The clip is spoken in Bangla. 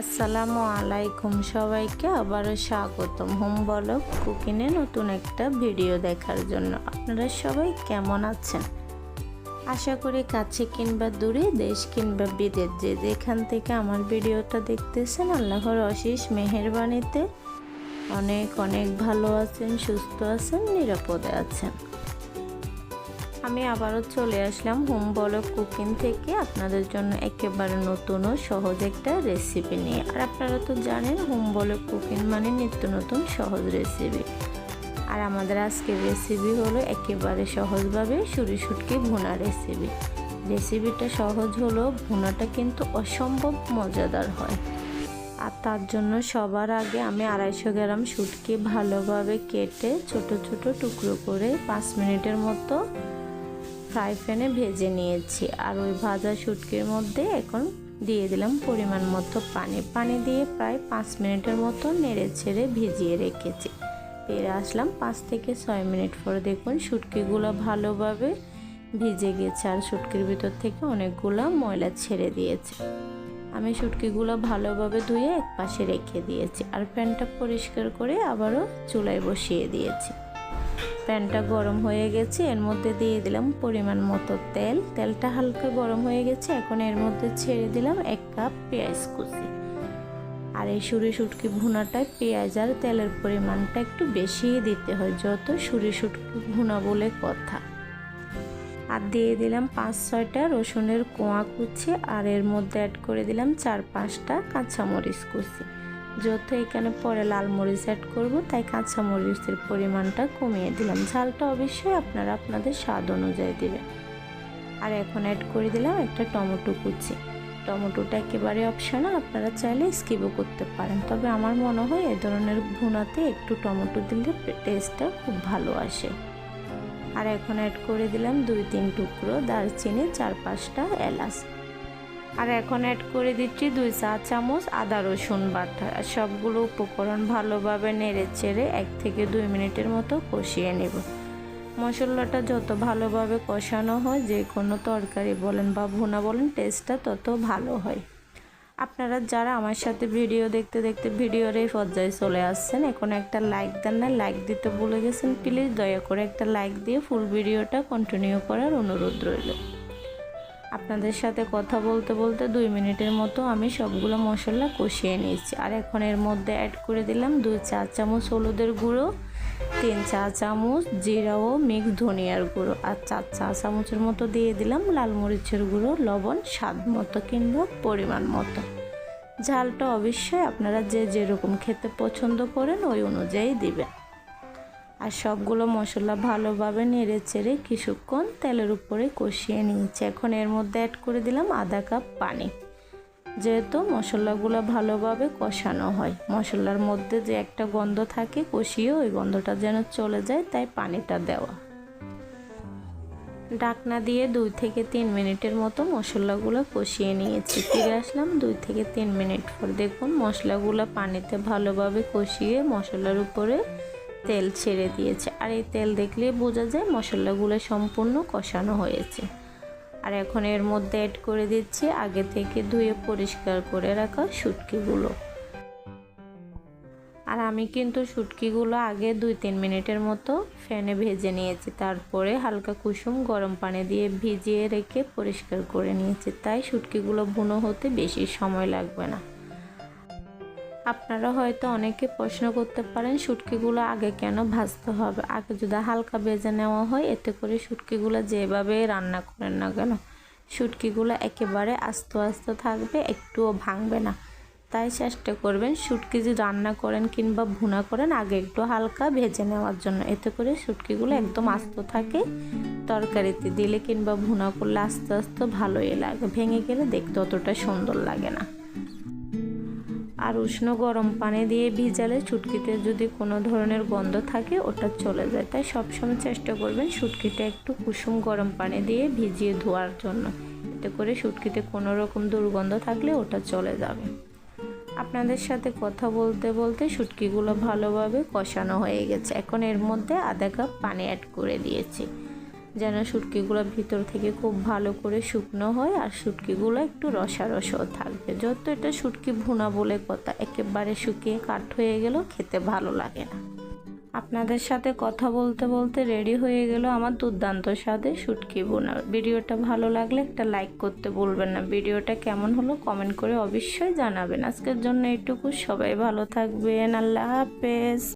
আসসালামু আলাইকুম সবাইকে আবারও স্বাগতম। হোম বলক কুকিংয়ে নতুন একটা ভিডিও দেখার জন্য। আপনারা সবাই কেমন আছেন? আশা করি কাছে কিংবা দূরে, দেশ কিংবা বিদেশ, যে যেখান থেকে আমার ভিডিওটা দেখতেছেন, আল্লাহর অশেষ মেহেরবানিতে অনেক অনেক ভালো আছেন, সুস্থ আছেন, নিরাপদে আছেন। আমি আবারও চলে আসলাম হোম বলক কুকিং থেকে। আপনাদের জন্য একেবারে নতুন ও সহজ একটা রেসিপি নিয়ে। আর আপনারা তো জানেন, হোম বলক কুকিং মানে নিত্য নতুন সহজ রেসিপি আর আমাদের আজকের রেসিপি হলো একেবারে সহজভাবে সুরি সুটকি ভুনা রেসিপি রেসিপিটা সহজ হলো ভুনাটা কিন্তু অসম্ভব মজাদার হয়। আর তার জন্য সবার আগে আমি আড়াইশো গ্রাম শুটকি ভালোভাবে কেটে ছোট ছোট টুকরো করে পাঁচ মিনিটের মতো ফ্রাই প্যানে ভেজে নিয়েছি। আর ওই ভাজা শুটকির মধ্যে এখন দিয়ে দিলাম পরিমাণ মতো পানি। পানি দিয়ে প্রায় পাঁচ মিনিটের মতো নেড়ে ছেড়ে ভিজিয়ে রেখেছি। ফিরে আসলাম পাঁচ থেকে ছয় মিনিট পরে। দেখুন, শুটকিগুলো ভালোভাবে ভিজে গেছে আর শুটকির ভিতর থেকে অনেকগুলো ময়লা ছেড়ে দিয়েছে। আমি শুটকিগুলো ভালোভাবে ধুয়ে এক পাশে রেখে দিয়েছি। আর প্যানটা পরিষ্কার করে আবারও চুলায় বসিয়ে দিয়েছি। প্যানটা গরম হয়ে গেছে, এর মধ্যে দিয়ে দিলাম পরিমাণ মতো তেল। তেলটা হালকা গরম হয়ে গেছে, এখন এর মধ্যে ছেড়ে দিলাম এক কাপ পেঁয়াজ কুচি। আর এই সুরি শুটকি ভুনাটায় পেঁয়াজ আর তেলের পরিমাণটা একটু বেশিই দিতে হয়, যত সুরি শুটকি ভুনা বলে কথা। আর দিয়ে দিলাম পাঁচ ছয়টা রসুনের কোয়া কুচি, আর এর মধ্যে অ্যাড করে দিলাম চার পাঁচটা কাঁচামরিচ কুচি। যত এখানে পরে লাল মরিচ অ্যাড করব, তাই কাঁচা মরিচের পরিমাণটা কমিয়ে দিলাম। ঝালটা অবশ্যই আপনারা আপনাদের স্বাদ অনুযায়ী দেবেন। আর এখন অ্যাড করে দিলাম একটা টমেটো কুচি। টমেটোটা একেবারে অপশনাল আপনারা চাইলে স্কিপও করতে পারেন। তবে আমার মনে হয় এ ধরনের ভুনাতে একটু টমেটো দিলে টেস্টটা খুব ভালো আসে। আর এখন অ্যাড করে দিলাম দুই তিন টুকরো দারচিনি চার পাঁচটা এলাচ। আর এখন অ্যাড করে দিচ্ছি দুই চা চামচ আদা রসুন বাটা। সবগুলো উপকরণ ভালোভাবে নেড়ে চেড়ে এক থেকে দুই মিনিটের মতো কষিয়ে নেব। মশলাটা যত ভালোভাবে কষানো হয়, যে কোনো তরকারি বলেন বা ভুনা বলেন টেস্টটা তত ভালো হয়। আপনারা যারা আমার সাথে ভিডিও দেখতে দেখতে ভিডিওর এই পর্যায়ে চলে আসছেন, এখন একটা লাইক দেন না লাইক দিতে ভুলে গেছেন প্লিজ দয়া করে একটা লাইক দিয়ে ফুল ভিডিওটা কন্টিনিউ করার অনুরোধ রইল। আপনাদের সাথে কথা বলতে বলতে দুই মিনিটের মতো আমি সবগুলো মশলা কষিয়ে নিয়েছি। আর এখন এর মধ্যে অ্যাড করে দিলাম দুই চা চামচ হলুদের গুঁড়ো, তিন চা চামচ জিরা ও মিক্স ধনিয়ার গুঁড়ো আর চার চা চামচের মতো দিয়ে দিলাম লাল মরিচের গুঁড়ো, লবণ, স্বাদ মতো কিংবা পরিমাণ মতো। ঝালটা অবশ্যই আপনারা যে যেরকম খেতে পছন্দ করেন ওই অনুযায়ী দিবেন। আর সবগুলো মশলা ভালোভাবে নেড়ে চেড়ে কিছুক্ষণ তেলের উপরে কষিয়ে নিয়েছি। এখন এর মধ্যে অ্যাড করে দিলাম আধা কাপ পানি। যেহেতু মশলাগুলো ভালোভাবে কষানো হয়, মশলার মধ্যে যে একটা গন্ধ থাকে কষিয়ে ওই গন্ধটা যেন চলে যায়, তাই পানিটা দেওয়া। ডাকনা দিয়ে দুই থেকে তিন মিনিটের মতো মশলাগুলো কষিয়ে নিয়েছি। ফিরে আসলাম দুই থেকে তিন মিনিট পর। দেখুন, মশলাগুলো পানিতে ভালোভাবে কষিয়ে মশলার উপরে তেল ছেড়ে দিয়েছে। আর এই তেল দেখলে বোঝা যায় মশলাগুলো সম্পূর্ণ কষানো হয়েছে। আর এখন এর মধ্যে অ্যাড করে দিচ্ছি আগে থেকে ধুয়ে পরিষ্কার করে রাখা শুটকিগুলো। আর আমি কিন্তু শুটকিগুলো আগে দুই তিন মিনিটের মতো ফ্যানে ভেজে নিয়েছি। তারপরে হালকা কুসুম গরম পানি দিয়ে ভিজিয়ে রেখে পরিষ্কার করে নিয়েছি। তাই শুটকিগুলো বুনো হতে বেশি সময় লাগবে না। আপনারা হয়তো অনেকে প্রশ্ন করতে পারেন, শুটকিগুলো আগে কেন ভাজতে হবে? আগে যদি হালকা ভেজে নেওয়া হয়, এতে করে শুটকিগুলো যেভাবে রান্না করেন না কেন, শুটকিগুলো একেবারে আস্তে আস্তে থাকবে, একটুও ভাঙবে না। তাই চেষ্টা করবেন, শুটকি যদি রান্না করেন কিংবা ভুনা করেন, আগে একটু হালকা ভেজে নেওয়ার জন্য। এতে করে শুটকিগুলো একদম আস্ত থাকে, তরকারিতে দিলে কিংবা ভুনা করলে আস্তে আস্তে ভালোই লাগে। ভেঙে গেলে দেখতে অতটা সুন্দর লাগে না। আর উষ্ণ গরম পানি দিয়ে ভিজালে চুটকিতে যদি কোনো ধরনের গন্ধ থাকে, ওটা চলে যায়। তাই সবসময় চেষ্টা করবেন শুটকিটা একটু কুসুম গরম পানি দিয়ে ভিজিয়ে ধোয়ার জন্য। এতে করে শুটকিতে কোনো রকম দুর্গন্ধ থাকলে ওটা চলে যাবে। আপনাদের সাথে কথা বলতে বলতে শুটকিগুলো ভালোভাবে কষানো হয়ে গেছে। এখন এর মধ্যে আধা কাপ পানি অ্যাড করে দিয়েছি। যেন শুটকিগুলো ভিতর থেকে খুব ভালো করে শুকনো হয় আর শুটকিগুলো একটু রসা রসাও থাকবে। যত এটা শুটকি ভুনা বলে কথা, একেবারে শুকিয়ে কাঠ হয়ে গেল খেতে ভালো লাগে না। আপনাদের সাথে কথা বলতে বলতে রেডি হয়ে গেল আমার দুর্দান্ত স্বাদে শুটকি বোনা ভিডিওটা ভালো লাগলে একটা লাইক করতে বলবেন না। ভিডিওটা কেমন হলো কমেন্ট করে অবশ্যই জানাবেন। আজকের জন্য এইটুকু। সবাই ভালো থাকবেন। আল্লাহ হাফেজ।